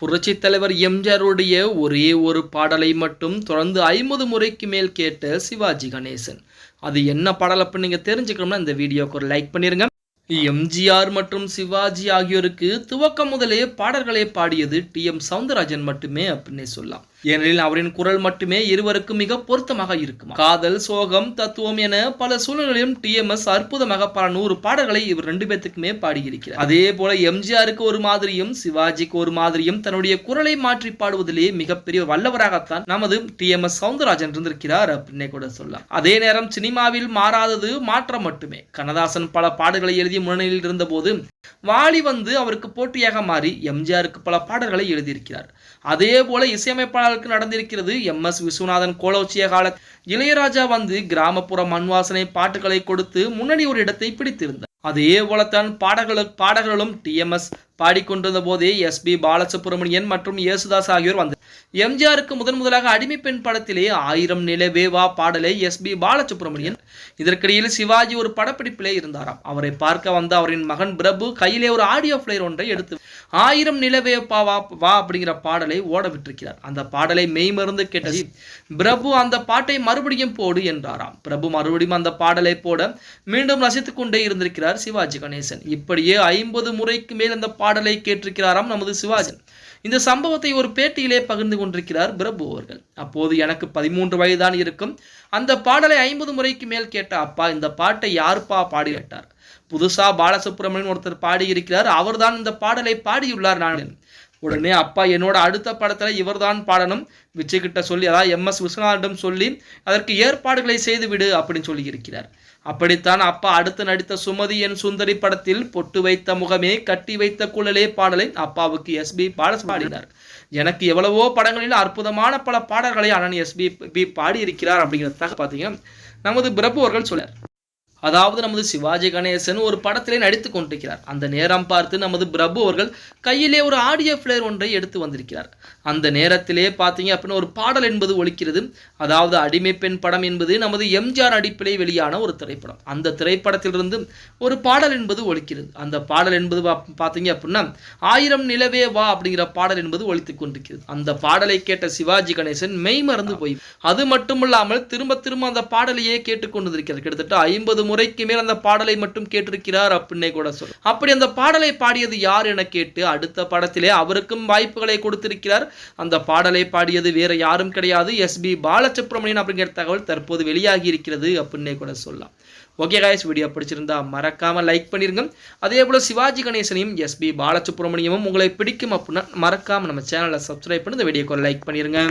புரட்சி தலைவர் எம்ஜிஆருடைய ஒரே ஒரு பாடலை மட்டும் தொடர்ந்து ஐம்பது முறைக்கு மேல் கேட்ட சிவாஜி கணேசன். அது என்ன பாடல் அப்படின்னு நீங்கள் தெரிஞ்சுக்கணும்னா இந்த வீடியோக்கு ஒரு லைக் பண்ணிடுங்க எம்ஜிஆர் மற்றும் சிவாஜி ஆகியோருக்கு துவக்கம் முதலே பாடல்களை பாடியது டி எம் சவுந்தரராஜன் மட்டுமே அப்படின்னே சொல்லலாம். ஏனெனில் அவரின் குரல் மட்டுமே இருவருக்கும் மிக பொருத்தமாக இருக்கும்? காதல் சோகம் தத்துவம் என பல சூழ்நிலையிலும் டி எம் எஸ் அற்புதமாக பல நூறு பாடல்களை இவர் ரெண்டு பேர்த்துக்குமே பாடியிருக்கிறார். அதே போல எம்ஜிஆருக்கு ஒரு மாதிரியும் சிவாஜிக்கு ஒரு மாதிரியும் தன்னுடைய குரலை மாற்றி பாடுவதிலேயே மிகப்பெரிய வல்லவராகத்தான் நமது டி எம் எஸ் சவுந்தரராஜன் இருந்திருக்கிறார் அப்படின்னே கூட சொல்லலாம். அதே நேரம் சினிமாவில் மாறாதது மாற்றம் மட்டுமே. கண்ணதாசன் பல பாடல்களை எழுதி முன்னணியில் இருந்தபோது வாலி வந்து அவருக்கு போட்டியாக மாறி எம்ஜிஆருக்கு பல பாடல்களை எழுதியிருக்கிறார். அதே போல இசையமைப்பாளருக்கு நடந்திருக்கிறது எம் எஸ் விஸ்வநாதன் கோலோச்சிய கால. இளையராஜா வந்து கிராமப்புற மண்வாசனை பாட்டுகளை கொடுத்து முன்னணி ஒரு இடத்தை பிடித்திருந்தார். அதே போலத்தான் பாடகளு பாடகர்களும் டி எம் எஸ் பாடிக்கொண்டிருந்த போதே எஸ் பி பாலசுப்ரமணியன் மற்றும் யேசுதாஸ் ஆகியோர் வந்தனர் எம்ஜிஆருக்கு முதன் முதலாக அடிமை பெண் படத்திலே ஆயிரம் நிலவே வா பாடலை எஸ் பி பாலசுப்ரமணியன் இதற்கிடையில் சிவாஜி ஒரு படப்பிடிப்பிலே இருந்தாராம். அவரை பார்க்க வந்த அவரின் மகன் பிரபு கையிலே ஒரு ஆடியோ பிளேயர் ஒன்றை எடுத்து ஆயிரம் நிலவே பா வா வா அப்படிங்கிற பாடலை ஓட விட்டிருக்கிறார். அந்த பாடலை மெய்மருந்து கேட்டது பிரபு அந்த பாட்டை மறுபடியும் போடு என்றாராம். பிரபு மறுபடியும் அந்த பாடலை போட மீண்டும் ரசித்துக் கொண்டே இருந்திருக்கிறார் சிவாஜி கணேசன். இப்படியே ஐம்பது முறைக்கு மேல் அந்த பாடலை கேட்டிருக்கிறாராம் நமது சிவாஜன் இந்த சம்பவத்தை ஒரு பேட்டியிலே பகிர்ந்து கொண்டிருக்கிறார் பிரபு அவர்கள். அப்போது எனக்கு பதிமூன்று வயதுதான் இருக்கும். அந்த பாடலை ஐம்பது முறைக்கு மேல் கேட்ட அப்பா இந்த பாட்டை யாருப்பா பாடி கேட்டார் புதுசா பாலசுப்ரமணியன் ஒருத்தர் பாடியிருக்கிறார். அவர்தான் இந்த பாடலை பாடியுள்ளார் நான் உடனே அப்பா என்னோட அடுத்த படத்தில் இவர்தான் பாடணும். விஜய்கிட்ட சொல்லி அதாவது எம் எஸ் விஸ்வநாதனிடம் சொல்லி அதற்கு ஏற்பாடுகளை செய்து விடு அப்படின்னு சொல்லி இருக்கிறார். அப்படித்தான் அப்பா அடுத்து நடித்த சுமதி என் சுந்தரி படத்தில் பொட்டு வைத்த முகமே கட்டி வைத்த குழலே பாடலை அப்பாவுக்கு எஸ்பி பாட பாடினார். எனக்கு எவ்வளவோ படங்களில் அற்புதமான பல பாடல்களை அண்ணன் எஸ்பி பி பாடியிருக்கிறார் அப்படிங்கிறதுக்காக பார்த்தீங்கன்னா நமது பிரபு அவர்கள் சொன்னார். அதாவது நமது சிவாஜி கணேசன் ஒரு படத்திலே நடித்து கொண்டிருக்கிறார். அந்த நேரம் பார்த்து நமது பிரபு அவர்கள் கையிலே ஒரு ஆடியோ பிளேயர் ஒன்றை எடுத்து வந்திருக்கிறார். அந்த நேரத்திலே பார்த்தீங்க அப்படின்னா ஒரு பாடல் என்பது ஒழிக்கிறது அதாவது அடிமை பெண் படம் என்பது நமது எம்ஜிஆர் அடிப்பிலே வெளியான ஒரு திரைப்படம். அந்த திரைப்படத்திலிருந்து ஒரு பாடல் என்பது ஒலிக்கிறது. அந்த பாடல் என்பது பார்த்தீங்க அப்படின்னா ஆயிரம் நிலவே வா அப்படிங்கிற பாடல் என்பது ஒலித்து கொண்டிருக்கிறது. அந்த பாடலை கேட்ட சிவாஜி கணேசன் மெய் மறந்து போய் அது மட்டுமல்லாமல் திரும்ப திரும்ப அந்த பாடலையே கேட்டுக்கொண்டிருக்கிறது கிட்டத்தட்ட ஐம்பது முறைக்கு மேல் அந்த பாடலை மட்டும் கேட்டிருக்கிறார் அப்படின்னே கூட சொல் அப்படி அந்த பாடலை பாடியது யார் என கேட்டு அடுத்த படத்திலே அவருக்கும் வாய்ப்புகளை கொடுத்திருக்கிறார். அந்த பாடலை பாடியது வேற யாரும் கிடையாது. எஸ் பி பாலசுப்ரமணியன் அப்படிங்கிற தகவல் தற்போது வெளியாகி இருக்கிறது அப்படின்னே கூட சொல்லலாம். ஓகே காய்ஸ் வீடியோ பிடிச்சிருந்தா மறக்காம லைக் பண்ணிருங்க. அதே போல சிவாஜி கணேசனையும் எஸ் பி பாலசுப்ரமணியமும் உங்களை பிடிக்கும் அப்படின்னா மறக்காம நம்ம சேனலை சப்ஸ்கிரைப் பண்ணி இந்த வீடியோக்கு லைக் பண்ணிருங்க.